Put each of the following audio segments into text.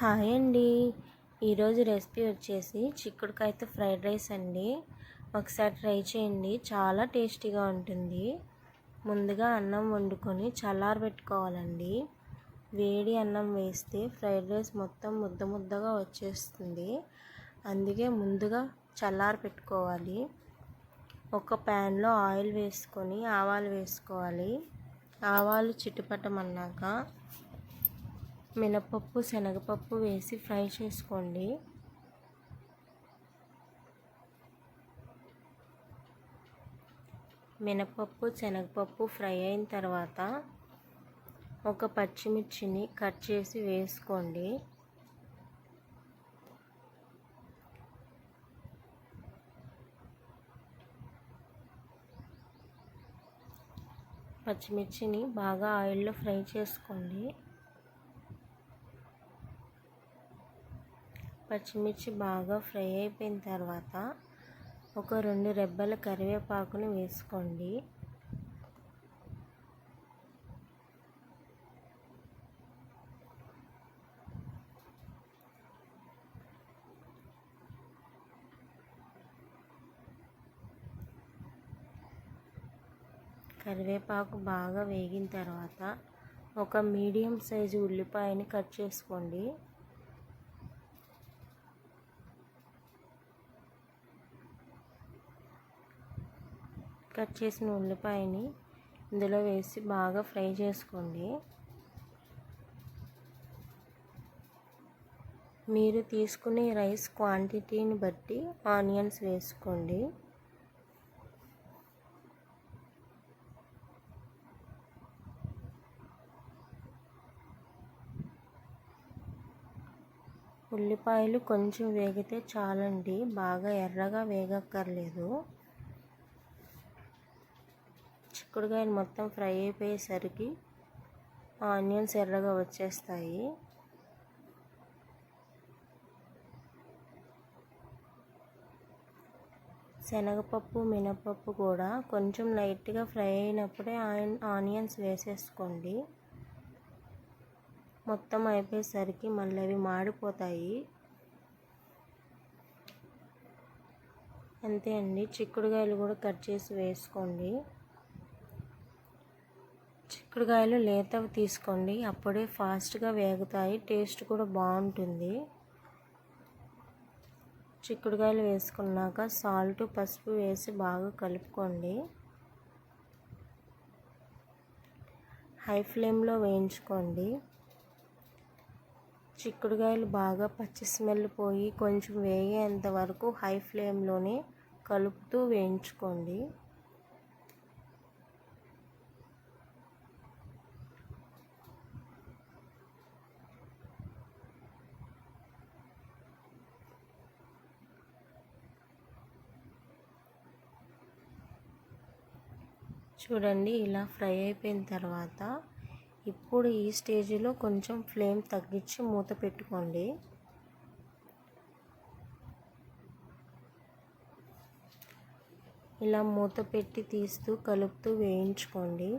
Hi అండి. ఈరోజు recipe వచ్చేసి చిక్కుడుకాయతో ఫ్రైడ్ రైస్ అండి. ఒకసారి ట్రై చేయండి. చాలా టేస్టీగా ఉంటుంది. ముందుగా అన్నం వండుకొని చల్లారబెట్టుకోవాలండి వేడి అన్నం వేస్తే ఫ్రైడ్ రైస్ మొత్తం ముద్ద ముద్దగా వచ్చేస్తుంది. అందుకే ముందుగా చల్లారి పెట్టుకోవాలి. ఒక ప్యాన్లో ఆయిల్ వేసుకొని ఆవాలు వేసుకోవాలి. ఆవాలు చిట్టుపట్టమన్నాక మినపప్పు శనగపప్పు వేసి ఫ్రై చేసుకోండి. మినపప్పు శనగపప్పు ఫ్రై అయిన తర్వాత ఒక పచ్చిమిర్చిని కట్ చేసి వేసుకోండి. పచ్చిమిర్చిని బాగా ఆయిల్లో ఫ్రై చేసుకోండి. పచ్చిమిర్చి బాగా ఫ్రై అయిపోయిన తర్వాత ఒక రెండు రెబ్బల కరివేపాకుని వేసుకోండి. కరివేపాకు బాగా వేగిన తర్వాత ఒక మీడియం సైజు ఉల్లిపాయని కట్ చేసుకోండి. కట్ చేసిన ఉల్లిపాయని ఇందులో వేసి బాగా ఫ్రై చేసుకోండి. మీరు తీసుకునే రైస్ క్వాంటిటీని బట్టి ఆనియన్స్ వేసుకోండి. ఉల్లిపాయలు కొంచెం వేగితే చాలండి బాగా ఎర్రగా వేగక్కర్లేదు. చిక్కుడుకాయలు మొత్తం ఫ్రై అయిపోయేసరికి ఆనియన్స్ ఎర్రగా వచ్చేస్తాయి. శనగపప్పు మినపప్పు కూడా కొంచెం లైట్గా ఫ్రై అయినప్పుడే ఆనియన్స్ వేసేసుకోండి. మొత్తం అయిపోయేసరికి మళ్ళీ అవి మాడిపోతాయి. అంతే అండి. చిక్కుడుకాయలు కూడా కట్ చేసి వేసుకోండి. చిక్కుడుకాయలు లేతవి తీసుకోండి. అప్పుడే ఫాస్ట్గా వేగుతాయి. టేస్ట్ కూడా బాగుంటుంది. చిక్కుడుకాయలు వేసుకున్నాక సాల్ట్ పసుపు వేసి బాగా కలుపుకోండి. హై ఫ్లేమ్లో వేయించుకోండి. చిక్కుడుకాయలు బాగా పచ్చి స్మెల్ పోయి కొంచెం వేగేంత వరకు హై ఫ్లేమ్లోనే కలుపుతూ వేయించుకోండి. చూడండి ఇలా ఫ్రై అయిపోయిన తర్వాత ఇప్పుడు ఈ స్టేజ్లో కొంచెం ఫ్లేమ్ తగ్గించి మూత పెట్టుకోండి. ఇలా మూత పెట్టి తీస్తూ కలుపుతూ వేయించుకోండి.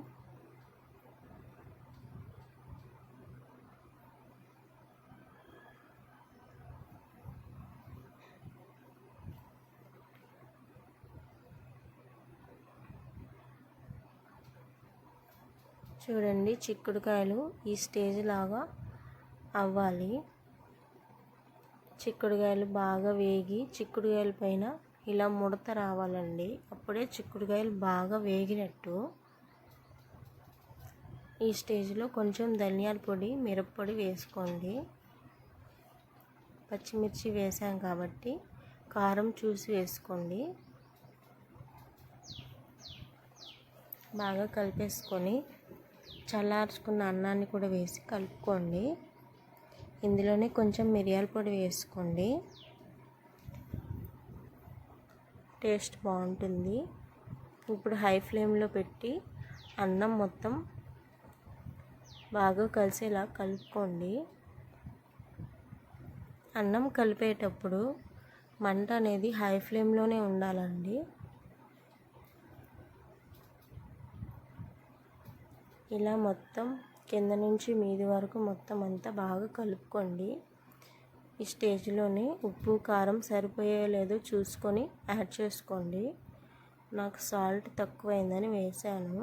చూడండి చిక్కుడుకాయలు ఈ స్టేజ్ లాగా అవ్వాలి. చిక్కుడుకాయలు బాగా వేగి చిక్కుడుకాయల పైన ఇలా ముడత రావాలండి. అప్పుడే చిక్కుడుకాయలు బాగా వేగినట్టు ఈ స్టేజ్లో కొంచెం ధనియాల పొడి మిరప్పొడి వేసుకోండి. పచ్చిమిర్చి వేసాం కాబట్టి కారం చూసి వేసుకోండి. బాగా కలిపేసుకొని చల్లార్చుకున్న అన్నాన్ని కూడా వేసి కలుపుకోండి. ఇందులోనే కొంచెం మిరియాల పొడి వేసుకోండి. టేస్ట్ బాగుంటుంది. ఇప్పుడు హై ఫ్లేమ్లో పెట్టి అన్నం మొత్తం బాగా కలిసేలా కలుపుకోండి. అన్నం కలిపేటప్పుడు మంట అనేది హై ఫ్లేమ్లోనే ఉండాలండి. ఇలా మొత్తం కింద నుంచి మీది వరకు మొత్తం అంతా బాగా కలుపుకోండి. ఈ స్టేజ్లోనే ఉప్పు కారం సరిపోయే లేదో చూసుకొని యాడ్ చేసుకోండి. నాకు సాల్ట్ తక్కువైందని వేసాను.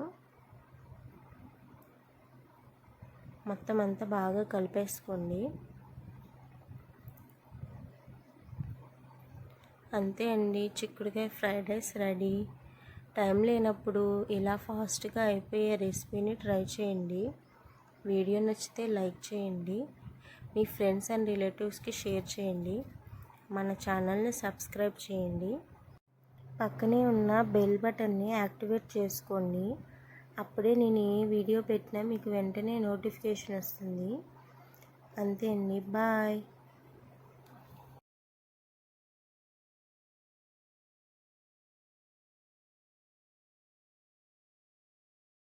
మొత్తం అంతా బాగా కలిపేసుకోండి. అంతే అండి. చిక్కుడుకాయ ఫ్రైడ్ రైస్ రెడీ. టైం లేనప్పుడు ఇలా ఫాస్ట్గా అయిపోయే రెసిపీని ట్రై చేయండి. వీడియో నచ్చితే లైక్ చేయండి. మీ ఫ్రెండ్స్ అండ్ రిలేటివ్స్కి షేర్ చేయండి. మన ఛానల్ని సబ్స్క్రైబ్ చేయండి. పక్కనే ఉన్న బెల్ బటన్ని యాక్టివేట్ చేసుకోండి. అప్పుడే నేను ఏ వీడియో పెట్టినా మీకు వెంటనే నోటిఫికేషన్ వస్తుంది. అంతే అండి. బాయ్.